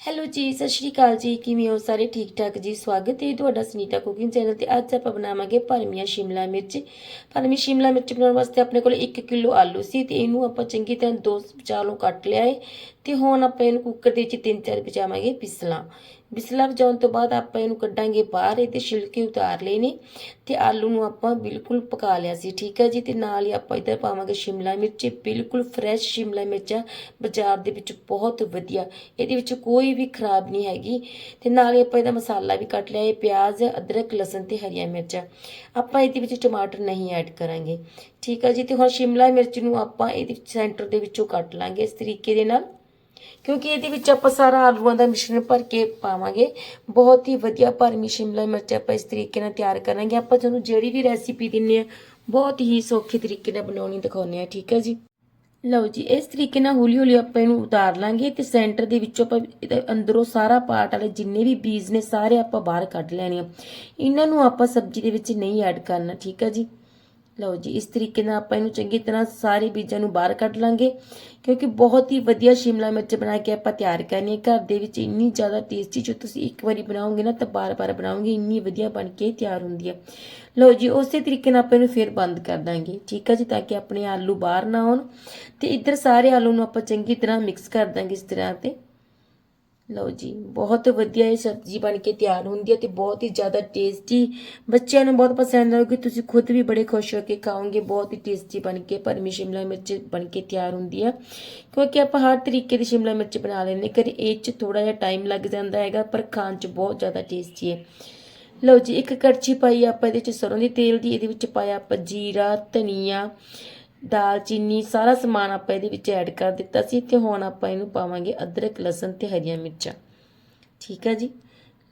Hello ਜੀ, ਸਤਿ ਸ਼੍ਰੀ ਅਕਾਲ ਜੀ। ਕਿਵੇਂ ਹੋ ਸਾਰੇ? ਠੀਕ ਠਾਕ ਜੀ। ਸਵਾਗਤ ਹੈ ਤੁਹਾਡਾ ਸੁਨੀਤਾ ਕੁਕਿੰਗ ਚੈਨਲ ਤੇ। ਅੱਜ ਆਪਾਂ ਬਣਾਵਾਂਗੇ ਭਰਮੀਆਂ ਸ਼ਿਮਲਾ ਮਿਰਚ। ਭਰਮੀ ਸ਼ਿਮਲਾ ਮਿਰਚ ਬਣਾਉਣ ਵਾਸਤੇ ਆਪਣੇ ਕੋਲ 1 ਕਿਲੋ ਆਲੂ ਸੀ ਤੇ ਇਹਨੂੰ ਆਪਾਂ ਚੰਗੀ ਤਰ੍ਹਾਂ ਦੋ ਚਾਲੋਂ ਕੱਟ ਲਿਆ ਹੈ ਤੇ ਹੁਣ ਆਪਾਂ ਇਹਨੂੰ ਕੁੱਕਰ ਦੇ ਵਿੱਚ ਤਿੰਨ ਚਾਰ ਵਜਾਵਾਂਗੇ ਪਿਸਲਾਂ। ਬਿਸਲਾ ਵਜਾਉਣ ਤੋਂ ਬਾਅਦ ਆਪਾਂ ਇਹਨੂੰ ਕੱਢਾਂਗੇ ਬਾਹਰ, ਇਹਦੇ ਛਿਲਕੇ ਉਤਾਰ ਲਏ ਨੇ ਤੇ ਆਲੂ ਨੂੰ ਆਪਾਂ ਬਿਲਕੁਲ ਪਕਾ ਲਿਆ ਸੀ, ਠੀਕ ਹੈ ਜੀ? ਤੇ ਨਾਲ ਹੀ ਆਪਾਂ ਇੱਧਰ ਪਾਵਾਂਗੇ ਸ਼ਿਮਲਾ ਮਿਰਚ ਬਿਲਕੁਲ ਫਰੈਸ਼ ਸ਼ਿਮਲਾ ਮਿਰਚ ਆ, ਬਾਜ਼ਾਰ ਦੇ ਵਿੱਚ ਬਹੁਤ ਵਧੀਆ, ਇਹਦੇ ਵਿੱਚ ਕੋਈ ਵੀ ਖਰਾਬ ਨਹੀਂ ਹੈਗੀ। ਤੇ ਨਾਲ ਹੀ ਆਪਾਂ ਇਹਦਾ ਮਸਾਲਾ ਵੀ ਕੱਟ ਲਿਆ, ਇਹ ਪਿਆਜ਼, ਅਦਰਕ, ਲਸਣ ਤੇ ਹਰੀਆਂ ਮਿਰਚਾਂ। ਆਪਾਂ ਇਹਦੇ ਵਿੱਚ ਟਮਾਟਰ ਨਹੀਂ ਐਡ ਕਰਾਂਗੇ, ਠੀਕ ਹੈ ਜੀ? ਤੇ ਹੁਣ ਸ਼ਿਮਲਾ ਮਿਰਚ ਨੂੰ ਆਪਾਂ ਇਹਦੇ ਸੈਂਟਰ ਦੇ ਵਿੱਚੋਂ ਕੱਟ ਲਾਂਗੇ, ਇਸ ਤਰੀਕੇ ਦੇ ਨਾਲ। ਕਿਉਂਕਿ ਇਹਦੇ ਵਿੱਚ ਆਪਾਂ ਸਾਰਾ ਆਲੂਆਂ ਦਾ ਮਿਸ਼ਰਣ ਭਰ ਕੇ ਪਾਵਾਂਗੇ। ਬਹੁਤ ਹੀ ਵਧੀਆ ਭਰਮੀ ਸ਼ਿਮਲਾ ਮਿਰਚ ਆਪਾਂ ਇਸ ਤਰੀਕੇ ਨਾਲ ਤਿਆਰ ਕਰਾਂਗੇ। ਆਪਾਂ ਤੁਹਾਨੂੰ ਜਿਹੜੀ ਵੀ ਰੈਸਿਪੀ ਦਿੰਨੇ ਆ, ਬਹੁਤ ਹੀ ਸੌਖੇ ਤਰੀਕੇ ਨਾਲ ਬਣਾਉਣੀ ਦਿਖਾਉਂਦੇ ਆ, ਠੀਕ ਹੈ ਜੀ? ਲਓ ਜੀ, ਇਸ ਤਰੀਕੇ ਨਾਲ ਹੌਲੀ ਹੌਲੀ ਆਪਾਂ ਇਹਨੂੰ ਉਤਾਰ ਲਾਂਗੇ ਤੇ ਸੈਂਟਰ ਦੇ ਵਿੱਚੋਂ ਆਪਾਂ ਇਹਦੇ ਅੰਦਰੋਂ ਸਾਰਾ ਪਾਰਟ ਵਾਲੇ ਜਿੰਨੇ ਵੀ ਬੀਜ ਨੇ, ਸਾਰੇ ਆਪਾਂ ਬਾਹਰ ਕੱਢ ਲੈਣੇ ਆ। ਇਹਨਾਂ ਨੂੰ ਆਪਾਂ ਸਬਜ਼ੀ ਦੇ ਵਿੱਚ ਨਹੀਂ ਐਡ ਕਰਨਾ, ਠੀਕ ਹੈ ਜੀ? ਲਓ ਜੀ, ਇਸ ਤਰੀਕੇ ਨਾਲ ਆਪਾਂ ਇਹਨੂੰ ਚੰਗੀ ਤਰ੍ਹਾਂ ਸਾਰੇ ਬੀਜਾਂ ਨੂੰ ਬਾਹਰ ਕੱਢ ਲਾਂਗੇ, ਕਿਉਂਕਿ ਬਹੁਤ ਹੀ ਵਧੀਆ ਸ਼ਿਮਲਾ ਮਿਰਚ ਬਣਾ ਕੇ ਆਪਾਂ ਤਿਆਰ ਕਰਨੀ ਹੈ। ਘਰ ਦੇ ਵਿੱਚ ਇੰਨੀ ਜ਼ਿਆਦਾ ਟੇਸਟੀ ਜੋ ਤੁਸੀਂ ਇੱਕ ਵਾਰੀ ਬਣਾਓਗੇ ਨਾ, ਤਾਂ ਬਾਰ-ਬਾਰ ਬਣਾਓਗੇ, ਇੰਨੀ ਵਧੀਆ ਬਣ ਕੇ ਤਿਆਰ ਹੁੰਦੀ ਹੈ। ਲਓ ਜੀ, ਉਸੇ ਤਰੀਕੇ ਨਾਲ ਆਪਾਂ ਇਹਨੂੰ ਫਿਰ ਬੰਦ ਕਰ ਦਾਂਗੇ, ਠੀਕ ਹੈ ਜੀ, ਤਾਂ ਕਿ ਆਪਣੇ ਆਲੂ ਬਾਹਰ ਨਾ ਆਉਣ, ਤੇ ਇੱਧਰ ਸਾਰੇ ਆਲੂ ਨੂੰ ਆਪਾਂ ਚੰਗੀ ਤਰ੍ਹਾਂ ਮਿਕਸ ਕਰ ਦਾਂਗੇ ਇਸ ਤਰ੍ਹਾਂ ਤੇ। ਲਓ ਜੀ, ਬਹੁਤ ਵਧੀਆ ਇਹ ਸਬਜ਼ੀ ਬਣ ਕੇ ਤਿਆਰ ਹੁੰਦੀ ਹੈ ਤੇ ਬਹੁਤ ਹੀ ਜ਼ਿਆਦਾ ਟੇਸਟੀ ਬੱਚਿਆਂ ਨੂੰ ਬਹੁਤ ਪਸੰਦ ਆਊਗੀ, ਤੁਸੀਂ ਖੁਦ ਵੀ ਬੜੇ ਖੁਸ਼ ਹੋ ਕੇ ਖਾਓਗੇ, ਬਹੁਤ ਹੀ ਟੇਸਟੀ ਬਣ ਕੇ, ਭਰਮੀ ਸ਼ਿਮਲਾ ਮਿਰਚ ਬਣ ਕੇ ਤਿਆਰ ਹੁੰਦੀ ਹੈ। ਕਿਉਂਕਿ ਆਪਾਂ ਹਰ ਤਰੀਕੇ ਦੀ ਸ਼ਿਮਲਾ ਮਿਰਚ ਬਣਾ ਲੈਂਦੇ ਕਦੇ ਇਹ 'ਚ ਥੋੜਾ ਜਿਹਾ ਟਾਈਮ ਲੱਗ ਜਾਂਦਾ ਹੈਗਾ, ਪਰ ਖਾਣ 'ਚ ਬਹੁਤ ਜ਼ਿਆਦਾ ਟੇਸਟੀ ਹੈ। ਲਓ ਜੀ, ਇੱਕ ਕੜਛੀ ਪਾਈ ਆਪਾਂ ਇਹਦੇ 'ਚ ਸਰੋਂ ਦੇ ਤੇਲ ਦੀ, ਇਹਦੇ ਵਿੱਚ ਪਾਇਆ ਆਪਾਂ ਜੀਰਾ, ਧਨੀਆ ਦਾਲਚੀਨੀ ਸਾਰਾ ਸਮਾਨ ਆਪਾਂ ਇਹਦੇ ਵਿੱਚ ਐਡ ਕਰ ਦਿੱਤਾ ਸੀ ਤੇ ਹੁਣ ਆਪਾਂ ਇਹਨੂੰ ਪਾਵਾਂਗੇ ਅਦਰਕ, ਲਸਣ ਤੇ ਹਰੀਆਂ ਮਿਰਚਾਂ। ਠੀਕ ਹੈ ਜੀ?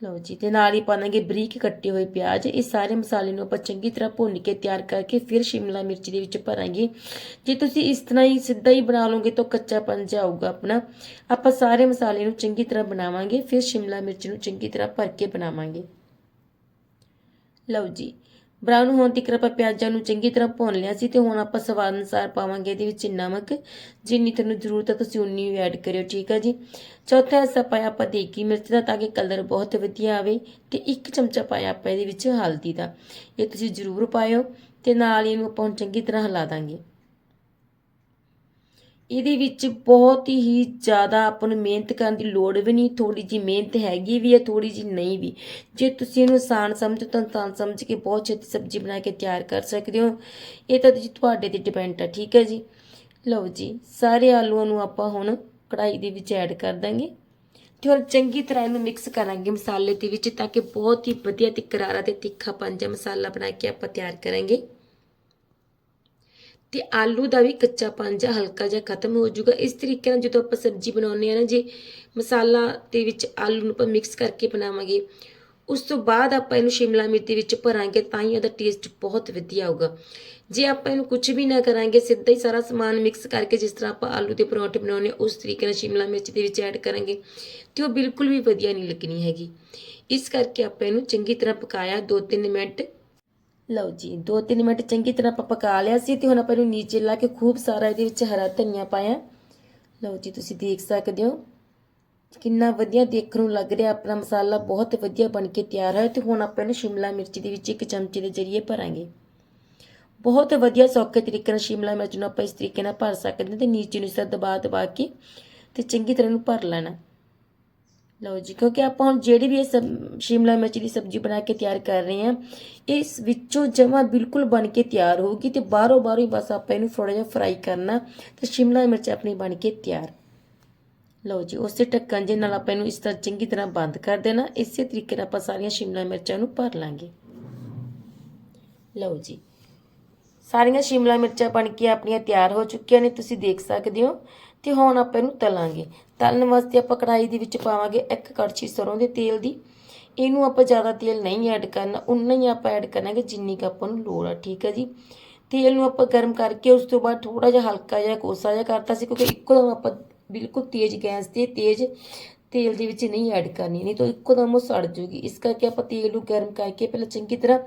ਲਓ ਜੀ, ਤੇ ਨਾਲ ਹੀ ਪਾਵਾਂਗੇ ਬਰੀਕ ਕੱਟੇ ਹੋਏ ਪਿਆਜ਼। ਇਹ ਸਾਰੇ ਮਸਾਲੇ ਨੂੰ ਆਪਾਂ ਚੰਗੀ ਤਰ੍ਹਾਂ ਭੁੰਨ ਕੇ ਤਿਆਰ ਕਰਕੇ ਫਿਰ ਸ਼ਿਮਲਾ ਮਿਰਚ ਦੇ ਵਿੱਚ ਭਰਾਂਗੇ। ਜੇ ਤੁਸੀਂ ਇਸ ਤਰ੍ਹਾਂ ਹੀ ਸਿੱਧਾ ਹੀ ਬਣਾ ਲਓਗੇ ਤਾਂ ਕੱਚਾ ਪਨ ਜਾਊਗਾ ਆਪਣਾ। ਆਪਾਂ ਸਾਰੇ ਮਸਾਲੇ ਨੂੰ ਚੰਗੀ ਤਰ੍ਹਾਂ ਬਣਾਵਾਂਗੇ, ਫਿਰ ਸ਼ਿਮਲਾ ਮਿਰਚ ਨੂੰ ਚੰਗੀ ਤਰ੍ਹਾਂ ਭਰ ਕੇ ਬਣਾਵਾਂਗੇ। ਲਓ ਜੀ ਬਰਾਊਨ ਹੋਣ ਤੱਕ ਆਪਾਂ ਪਿਆਜ਼ਾਂ ਨੂੰ ਚੰਗੀ ਤਰ੍ਹਾਂ ਭੁੰਨ ਲਿਆ ਸੀ ਤੇ ਹੁਣ ਆਪਾਂ ਸਵਾਦ ਅਨੁਸਾਰ ਪਾਵਾਂਗੇ ਇਹਦੇ ਵਿੱਚ ਨਮਕ। ਜਿੰਨੀ ਤੁਹਾਨੂੰ ਜ਼ਰੂਰਤ ਹੈ ਤੁਸੀਂ ਉਨੀ ਐਡ ਕਰਿਓ, ਠੀਕ ਹੈ ਜੀ? ਚੌਥਾ ਹਿੱਸਾ ਪਾਇਆ ਆਪਾਂ ਦੇਗੀ ਮਿਰਚ ਦਾ ਤਾਂ ਕਿ ਕਲਰ ਬਹੁਤ ਵਧੀਆ ਆਵੇ ਤੇ ਇੱਕ ਚਮਚਾ ਪਾਇਆ ਆਪਾਂ ਇਹਦੇ ਵਿੱਚ ਹਲਦੀ ਦਾ। ਇਹ ਤੁਸੀਂ ਜ਼ਰੂਰ ਪਾਇਓ ਤੇ ਨਾਲ ਹੀ ਇਹਨੂੰ ਆਪਾਂ ਹੁਣ ਚੰਗੀ ਤਰ੍ਹਾਂ ਹਿਲਾ ਦਾਂਗੇ। ਇਹਦੇ ਵਿੱਚ ਬਹੁਤ ਹੀ ਜ਼ਿਆਦਾ ਆਪਾਂ ਨੂੰ ਮਿਹਨਤ ਕਰਨ ਦੀ ਲੋੜ ਵੀ ਨਹੀਂ ਥੋੜੀ ਜੀ ਮਿਹਨਤ ਹੈਗੀ ਵੀ ਹੈ ਥੋੜੀ ਜੀ ਨਹੀਂ ਵੀ। ਜੇ ਤੁਸੀਂ ਇਹਨੂੰ ਆਸਾਨ ਸਮਝੋ ਤਾਂ ਆਸਾਨ ਸਮਝ ਕੇ ਬਹੁਤ ਛੇਤੀ ਸਬਜ਼ੀ ਬਣਾ ਕੇ ਤਿਆਰ ਕਰ ਸਕਦੇ ਹੋ। ਇਹ ਤਾਂ ਜੀ ਤੁਹਾਡੇ ਤੇ ਡਿਪੈਂਡ ਹੈ ਠੀਕ ਹੈ ਜੀ? ਲਓ ਜੀ, ਸਾਰੇ ਆਲੂਆਂ ਨੂੰ ਆਪਾਂ ਹੁਣ ਕੜਾਈ ਦੇ ਵਿੱਚ ਐਡ ਕਰ ਦਾਂਗੇ। ਤੇ ਹੁਣ ਚੰਗੀ ਤਰ੍ਹਾਂ ਇਹਨੂੰ ਮਿਕਸ ਕਰਾਂਗੇ ਮਸਾਲੇ ਦੇ ਵਿੱਚ ਤਾਂ ਕਿ ਬਹੁਤ ਹੀ ਵਧੀਆ ਤੇ ਕਰਾਰਾ ਤੇ ਤਿੱਖਾ ਜਿਹਾ ਮਸਾਲਾ ਬਣਾ ਕੇ ਆਪਾਂ ਤਿਆਰ ਕਰਾਂਗੇ। ਤੇ ਆਲੂ ਦਾ ਵੀ ਕੱਚਾ ਪੰਜਾ ਹਲਕਾ ਜਿਹਾ ਖਤਮ ਹੋ ਜਾਊਗਾ। ਇਸ ਤਰੀਕੇ ਨਾਲ ਜਦੋਂ ਆਪਾਂ ਸਬਜ਼ੀ ਬਣਾਉਂਦੇ ਆ ਨਾ, ਜੇ ਮਸਾਲਾ ਦੇ ਵਿੱਚ ਆਲੂ ਨੂੰ ਆਪਾਂ ਮਿਕਸ ਕਰਕੇ ਬਣਾਵਾਂਗੇ, ਉਸ ਤੋਂ ਬਾਅਦ ਆਪਾਂ ਇਹਨੂੰ ਸ਼ਿਮਲਾ ਮਿਰਚ ਦੇ ਵਿੱਚ ਭਰਾਂਗੇ, ਤਾਂ ਹੀ ਉਹਦਾ ਟੇਸਟ ਬਹੁਤ ਵਧੀਆ ਆਊਗਾ। ਜੇ ਆਪਾਂ ਇਹਨੂੰ ਕੁਝ ਵੀ ਨਾ ਕਰਾਂਗੇ, ਸਿੱਧਾ ਹੀ ਸਾਰਾ ਸਮਾਨ ਮਿਕਸ ਕਰਕੇ ਜਿਸ ਤਰ੍ਹਾਂ ਆਪਾਂ ਆਲੂ ਦੇ ਪਰੌਂਠੇ ਬਣਾਉਂਦੇ ਉਸ ਤਰੀਕੇ ਨਾਲ ਸ਼ਿਮਲਾ ਮਿਰਚ ਦੇ ਵਿੱਚ ਐਡ ਕਰਾਂਗੇ, ਤੇ ਉਹ ਬਿਲਕੁਲ ਵੀ ਵਧੀਆ ਨਹੀਂ ਲੱਗਣੀ ਹੈਗੀ। ਇਸ ਕਰਕੇ ਆਪਾਂ ਇਹਨੂੰ ਚੰਗੀ ਤਰ੍ਹਾਂ ਪਕਾਇਆ 2-3 ਮਿੰਟ ਲਓ ਜੀ 2-3 ਮਿੰਟ ਚੰਗੀ ਤਰ੍ਹਾਂ ਆਪਾਂ ਪਕਾ ਲਿਆ ਸੀ ਤੇ ਹੁਣ ਆਪਾਂ ਇਹਨੂੰ ਨੀਚੇ ਲਾ ਕੇ ਖੂਬ ਸਾਰਾ ਇਹਦੇ ਵਿੱਚ ਹਰਾ ਧਨੀਆ ਪਾਇਆ। ਲਓ ਜੀ, ਤੁਸੀਂ ਦੇਖ ਸਕਦੇ ਹੋ ਕਿੰਨਾ ਵਧੀਆ ਦੇਖਣ ਨੂੰ ਲੱਗ ਰਿਹਾ, ਆਪਣਾ ਮਸਾਲਾ ਬਹੁਤ ਵਧੀਆ ਬਣ ਕੇ ਤਿਆਰ ਹੋਇਆ ਤੇ ਹੁਣ ਆਪਾਂ ਇਹਨੂੰ ਸ਼ਿਮਲਾ ਮਿਰਚ ਦੇ ਵਿੱਚ ਇੱਕ ਚਮਚੇ ਦੇ ਜ਼ਰੀਏ ਭਰਾਂਗੇ। ਬਹੁਤ ਵਧੀਆ ਸੌਖੇ ਤਰੀਕੇ ਨਾਲ ਸ਼ਿਮਲਾ ਮਿਰਚ ਨੂੰ ਆਪਾਂ ਇਸ ਤਰੀਕੇ ਨਾਲ ਭਰ ਸਕਦੇ ਹਾਂ ਤੇ ਨੀਚੇ ਨੂੰ ਇਸ ਦਬਾ ਦਬਾ ਕੇ ਤੇ ਚੰਗੀ ਤਰ੍ਹਾਂ ਨੂੰ ਭਰ ਲੈਣਾ। ਲਓ ਜੀ, ਕਿਉਂਕਿ ਆਪਾਂ ਹੁਣ ਜਿਹੜੀ ਵੀ ਇਹ ਸਬ- ਸ਼ਿਮਲਾ ਮਿਰਚ ਦੀ ਸਬਜ਼ੀ ਬਣਾ ਕੇ ਤਿਆਰ ਕਰ ਰਹੇ ਹਾਂ ਇਸ ਵਿੱਚੋਂ ਜਮਾ ਬਿਲਕੁਲ ਬਣ ਕੇ ਤਿਆਰ ਹੋਊਗੀ ਤੇ ਬਾਹਰੋਂ ਬਾਹਰੋਂ ਹੀ ਬਸ ਆਪਾਂ ਇਹਨੂੰ ਥੋੜਾ ਜਿਹਾ ਫਰਾਈ ਕਰਨਾ, ਤੇ ਸ਼ਿਮਲਾ ਮਿਰਚ ਆਪਣੀ ਬਣ ਕੇ ਤਿਆਰ। ਲਓ ਜੀ, ਉਸੇ ਢੱਕਣ ਜੇ ਨਾਲ ਆਪਾਂ ਇਹਨੂੰ ਇਸ ਤਰ੍ਹਾਂ ਚੰਗੀ ਤਰ੍ਹਾਂ ਬੰਦ ਕਰ ਦੇਣਾ, ਇਸੇ ਤਰੀਕੇ ਨਾਲ ਆਪਾਂ ਸਾਰੀਆਂ ਸ਼ਿਮਲਾ ਮਿਰਚਾਂ ਨੂੰ ਭਰ ਲਾਂਗੇ। ਲਓ ਜੀ ਸਾਰੀਆਂ ਸ਼ਿਮਲਾ ਮਿਰਚਾਂ ਬਣ ਕੇ ਆਪਣੀਆਂ ਤਿਆਰ ਹੋ ਚੁੱਕੀਆਂ ਨੇ, ਤੁਸੀਂ ਦੇਖ ਸਕਦੇ ਹੋ। ਤੇ ਹੁਣ ਆਪਾਂ ਇਹਨੂੰ ਤਲਾਂਗੇ। ਤਲਣ ਵਾਸਤੇ ਆਪਾਂ ਕੜਾਈ ਦੇ ਵਿੱਚ ਪਾਵਾਂਗੇ ਇੱਕ ਕੜਛੀ ਸਰੋਂ ਦੇ ਤੇਲ ਦੀ। ਇਹਨੂੰ ਆਪਾਂ ਜ਼ਿਆਦਾ ਤੇਲ ਨਹੀਂ ਐਡ ਕਰਨਾ, ਉਨਾ ਹੀ ਆਪਾਂ ਐਡ ਕਰਾਂਗੇ ਜਿੰਨੀ ਕੁ ਆਪਾਂ ਨੂੰ ਲੋੜ ਆ, ਠੀਕ ਹੈ ਜੀ? ਤੇਲ ਨੂੰ ਆਪਾਂ ਗਰਮ ਕਰਕੇ ਉਸ ਤੋਂ ਬਾਅਦ ਥੋੜਾ ਜਿਹਾ ਹਲਕਾ ਜਿਹਾ ਕੋਸਾ ਜਿਹਾ ਕਰਤਾ ਸੀ, ਕਿਉਂਕਿ ਇੱਕੋ ਦਮ ਆਪਾਂ ਬਿਲਕੁਲ ਤੇਜ਼ ਗੈਸ ਤੇ ਤੇਜ਼ ਤੇਲ ਦੇ ਵਿੱਚ ਨਹੀਂ ਐਡ ਕਰਨੀ, ਨਹੀਂ ਤਾਂ ਇੱਕੋਦਮ ਉਹ ਸੜ ਜੂਗੀ। ਇਸ ਕਰਕੇ ਆਪਾਂ ਤੇਲ ਨੂੰ ਗਰਮ ਕਰਕੇ ਪਹਿਲਾਂ ਚੰਗੀ ਤਰ੍ਹਾਂ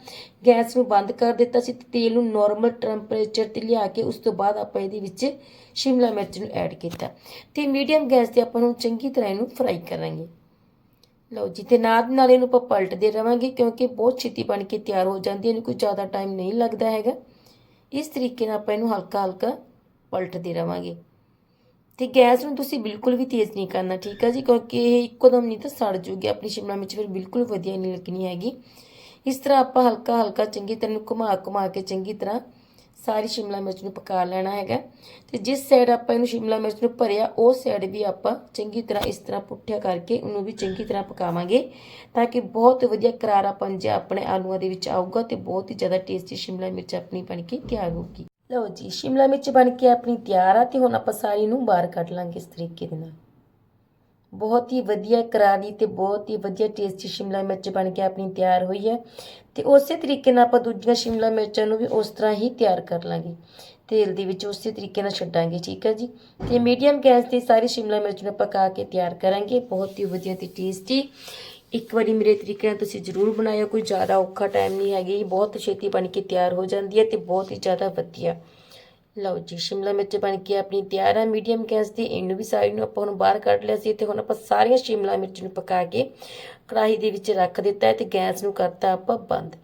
ਗੈਸ ਨੂੰ ਬੰਦ ਕਰ ਦਿੱਤਾ ਸੀ ਤੇ ਤੇਲ ਨੂੰ ਨਾਰਮਲ ਟੈਂਪਰੇਚਰ ਤੇ ਲਿਆ ਕੇ ਉਸ ਤੋਂ ਬਾਅਦ ਆਪਾਂ ਇਹਦੇ ਵਿੱਚ ਸ਼ਿਮਲਾ ਮਿਰਚ ਨੂੰ ਐਡ ਕੀਤਾ। ਤੇ ਮੀਡੀਅਮ ਗੈਸ ਤੇ ਆਪਾਂ ਨੂੰ ਚੰਗੀ ਤਰ੍ਹਾਂ ਇਹਨੂੰ ਫਰਾਈ ਕਰਾਂਗੇ। ਲਓ ਜੀ, ਤੇ ਨਾਲ ਨਾਲ ਇਹਨੂੰ ਆਪਾਂ ਪਲਟਦੇ ਰਵਾਂਗੇ ਕਿਉਂਕਿ ਬਹੁਤ ਛੇਤੀ ਬਣ ਕੇ ਤਿਆਰ ਹੋ ਜਾਂਦੀ ਹੈ, ਇਹਨੂੰ ਕੋਈ ਜ਼ਿਆਦਾ ਟਾਈਮ ਨਹੀਂ ਲੱਗਦਾ ਹੈਗਾ। ਇਸ ਤਰੀਕੇ ਨਾਲ ਆਪਾਂ ਇਹਨੂੰ ਹਲਕਾ ਹਲਕਾ ਪਲਟਦੇ ਰਵਾਂਗੇ। ਤੇ ਗੈਸ ਨੂੰ ਤੁਸੀਂ ਬਿਲਕੁਲ ਵੀ ਤੇਜ਼ ਨਹੀਂ ਕਰਨਾ, ਠੀਕ ਹੈ ਜੀ? ਕਿਉਂਕਿ ਇਹ ਇੱਕੋਦਮ ਨਹੀਂ ਤਾਂ ਸੜ ਜੂਗੀ, ਆਪਣੀ ਸ਼ਿਮਲਾ ਮਿਰਚ ਫਿਰ ਬਿਲਕੁਲ ਵਧੀਆ ਨਹੀਂ ਲੱਗਣੀ ਹੈਗੀ। ਇਸ ਤਰ੍ਹਾਂ ਆਪਾਂ ਹਲਕਾ ਹਲਕਾ ਚੰਗੀ ਤਰ੍ਹਾਂ ਨੂੰ ਘੁਮਾ ਘੁਮਾ ਕੇ ਚੰਗੀ ਤਰ੍ਹਾਂ ਸਾਰੀ ਸ਼ਿਮਲਾ ਮਿਰਚ ਨੂੰ ਪਕਾ ਲੈਣਾ ਹੈਗਾ। ਤੇ ਜਿਸ ਸਾਈਡ ਆਪਾਂ ਇਹਨੂੰ ਸ਼ਿਮਲਾ ਮਿਰਚ ਨੂੰ ਭਰਿਆ, ਉਹ ਸਾਈਡ ਵੀ ਆਪਾਂ ਚੰਗੀ ਤਰ੍ਹਾਂ ਇਸ ਤਰ੍ਹਾਂ ਪੁੱਠਿਆ ਕਰਕੇ ਉਹਨੂੰ ਵੀ ਚੰਗੀ ਤਰ੍ਹਾਂ ਪਕਾਵਾਂਗੇ ਤਾਂ ਕਿ ਬਹੁਤ ਵਧੀਆ ਕਰਾਰਾਪਨ ਜਿਹਾ ਆਪਣੇ ਆਲੂਆਂ ਦੇ ਵਿੱਚ ਆਊਗਾ ਤੇ ਬਹੁਤ ਹੀ ਜ਼ਿਆਦਾ ਟੇਸਟੀ ਸ਼ਿਮਲਾ ਮਿਰਚ ਆਪਣੀ ਬਣ ਕੇ ਤਿਆਰ ਹੋਊਗੀ। ਲਓ ਜੀ, ਸ਼ਿਮਲਾ ਮਿਰਚ ਬਣ ਕੇ ਆਪਣੀ ਤਿਆਰ ਆ ਤੇ ਹੁਣ ਆਪਾਂ ਸਾਰੀ ਨੂੰ ਬਾਹਰ ਕੱਢ ਲਾਂਗੇ ਇਸ ਤਰੀਕੇ ਦੇ ਨਾਲ। ਬਹੁਤ ਹੀ ਵਧੀਆ ਕਰਾਰੀ ਤੇ ਬਹੁਤ ਹੀ ਵਧੀਆ ਟੇਸਟੀ ਸ਼ਿਮਲਾ ਮਿਰਚ ਬਣ ਕੇ ਆਪਣੀ ਤਿਆਰ ਹੋਈ ਹੈ ਤੇ ਉਸੇ ਤਰੀਕੇ ਨਾਲ ਆਪਾਂ ਦੂਜੀਆਂ ਸ਼ਿਮਲਾ ਮਿਰਚਾਂ ਨੂੰ ਵੀ ਉਸ ਤਰ੍ਹਾਂ ਹੀ ਤਿਆਰ ਕਰ ਲਾਂਗੇ। ਤੇਲ ਦੇ ਵਿੱਚ ਉਸੇ ਤਰੀਕੇ ਨਾਲ ਛੱਡਾਂਗੇ, ਠੀਕ ਹੈ ਜੀ? ਤੇ ਮੀਡੀਅਮ ਗੈਸ ਤੇ ਸਾਰੀ ਸ਼ਿਮਲਾ ਮਿਰਚ ਨੂੰ ਪਕਾ ਕੇ ਤਿਆਰ ਕਰਾਂਗੇ, ਬਹੁਤ ਹੀ ਵਧੀਆ ਤੇ ਟੇਸਟੀ ਇੱਕ ਵਾਰੀ ਮੇਰੇ ਤਰੀਕੇ ਨਾਲ ਤੁਸੀਂ ਜ਼ਰੂਰ ਬਣਾਇਓ, ਕੋਈ ਜ਼ਿਆਦਾ ਔਖਾ ਟਾਈਮ ਨਹੀਂ ਹੈਗੀ ਬਹੁਤ ਛੇਤੀ ਬਣ ਕੇ ਤਿਆਰ ਹੋ ਜਾਂਦੀ ਹੈ ਤੇ ਬਹੁਤ ਹੀ ਜ਼ਿਆਦਾ ਵਧੀਆ। ਲਓ ਜੀ, ਸ਼ਿਮਲਾ ਮਿਰਚ ਬਣ ਕੇ ਆਪਣੀ ਤਿਆਰ ਹੈ ਮੀਡੀਅਮ ਗੈਸ ਤੇ ਇਹਨੂੰ ਵੀ ਸਾਈਡ ਨੂੰ ਆਪਾਂ ਹੁਣ ਬਾਹਰ ਕੱਢ ਲਿਆ ਸੀ। ਤੇ ਹੁਣ ਆਪਾਂ ਸਾਰੀਆਂ ਸ਼ਿਮਲਾ ਮਿਰਚ ਨੂੰ ਪਕਾ ਕੇ ਕੜਾਹੀ ਦੇ ਵਿੱਚ ਰੱਖ ਦਿੱਤਾ ਹੈ ਤੇ ਗੈਸ ਨੂੰ ਕਰਤਾ ਆਪਾਂ ਬੰਦ।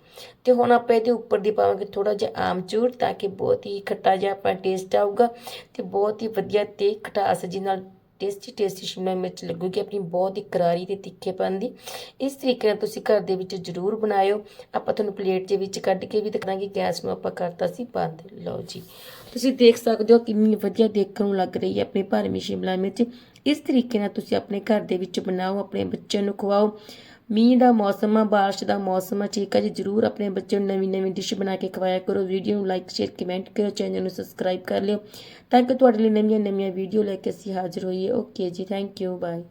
ਤੇ ਹੁਣ ਆਪਾਂ ਇਹਦੇ ਉੱਪਰ ਦੀ ਪਾਵਾਂਗੇ ਥੋੜਾ ਜਿਹਾ ਆਮਚੂਰ ਤਾਂ ਕਿ ਬਹੁਤ ਹੀ ਖੱਟਾ ਜਿਹਾ ਆਪਣਾ ਟੇਸਟ ਆਊਗਾ ਤੇ ਬਹੁਤ ਹੀ ਵਧੀਆ ਤੇ ਖਟਾਸ ਜੀ ਨਾਲ ਟੇਸਟੀ ਟੇਸਟੀ ਸ਼ਿਮਲਾ ਮਿਰਚ ਲੱਗੂਗੀ ਆਪਣੀ ਬਹੁਤ ਹੀ ਕਰਾਰੀ ਤੇ ਤਿੱਖੇਪਨ ਦੀ। ਇਸ ਤਰੀਕੇ ਨਾਲ ਤੁਸੀਂ ਘਰ ਦੇ ਵਿੱਚ ਜ਼ਰੂਰ ਬਣਾਇਓ। ਆਪਾਂ ਤੁਹਾਨੂੰ ਪਲੇਟ ਦੇ ਵਿੱਚ ਕੱਢ ਕੇ ਵੀ ਦਿਖਾਵਾਂਗੇ ਗੈਸ ਨੂੰ ਆਪਾਂ ਕਰਤਾ ਸੀ ਬੰਦ। ਲਓ ਜੀ। ਤੁਸੀਂ ਦੇਖ ਸਕਦੇ ਹੋ ਕਿੰਨੀ ਵਧੀਆ ਦੇਖਣ ਨੂੰ ਲੱਗ ਰਹੀ ਹੈ ਆਪਣੀ ਭਰਮੀ ਸ਼ਿਮਲਾ ਮਿਰਚ। ਇਸ ਤਰੀਕੇ ਨਾਲ ਤੁਸੀਂ ਆਪਣੇ ਘਰ ਦੇ ਵਿੱਚ ਬਣਾਓ, ਆਪਣੇ ਬੱਚਿਆਂ ਨੂੰ ਖਵਾਓ। ਮੀਂਹ ਦਾ ਮੌਸਮ ਆ, ਬਾਰਿਸ਼ ਦਾ ਮੌਸਮ ਆ, ਠੀਕ ਆ ਜੀ, ਜਰੂਰ ਆਪਣੇ ਬੱਚਿਆਂ ਨੂੰ ਨਵੀਂ ਨਵੀਂ ਡਿਸ਼ ਬਣਾ ਕੇ ਖਵਾਇਆ ਕਰੋ, ਵੀਡੀਓ ਨੂੰ ਲਾਈਕ ਸ਼ੇਅਰ ਕਮੈਂਟ ਕਰੋ ਚੈਨਲ ਨੂੰ ਸਬਸਕ੍ਰਾਈਬ ਕਰ ਲਿਓ, ਤਾਂ ਕਿ ਤੁਹਾਡੇ ਲਈ ਨਵੀਆਂ ਨਵੀਆਂ ਵੀਡੀਓ ਲੈ ਕੇ ਅਸੀਂ ਹਾਜ਼ਰ ਹੋਈਏ। ਓਕੇ ਜੀ ਥੈਂਕ ਯੂ ਬਾਏ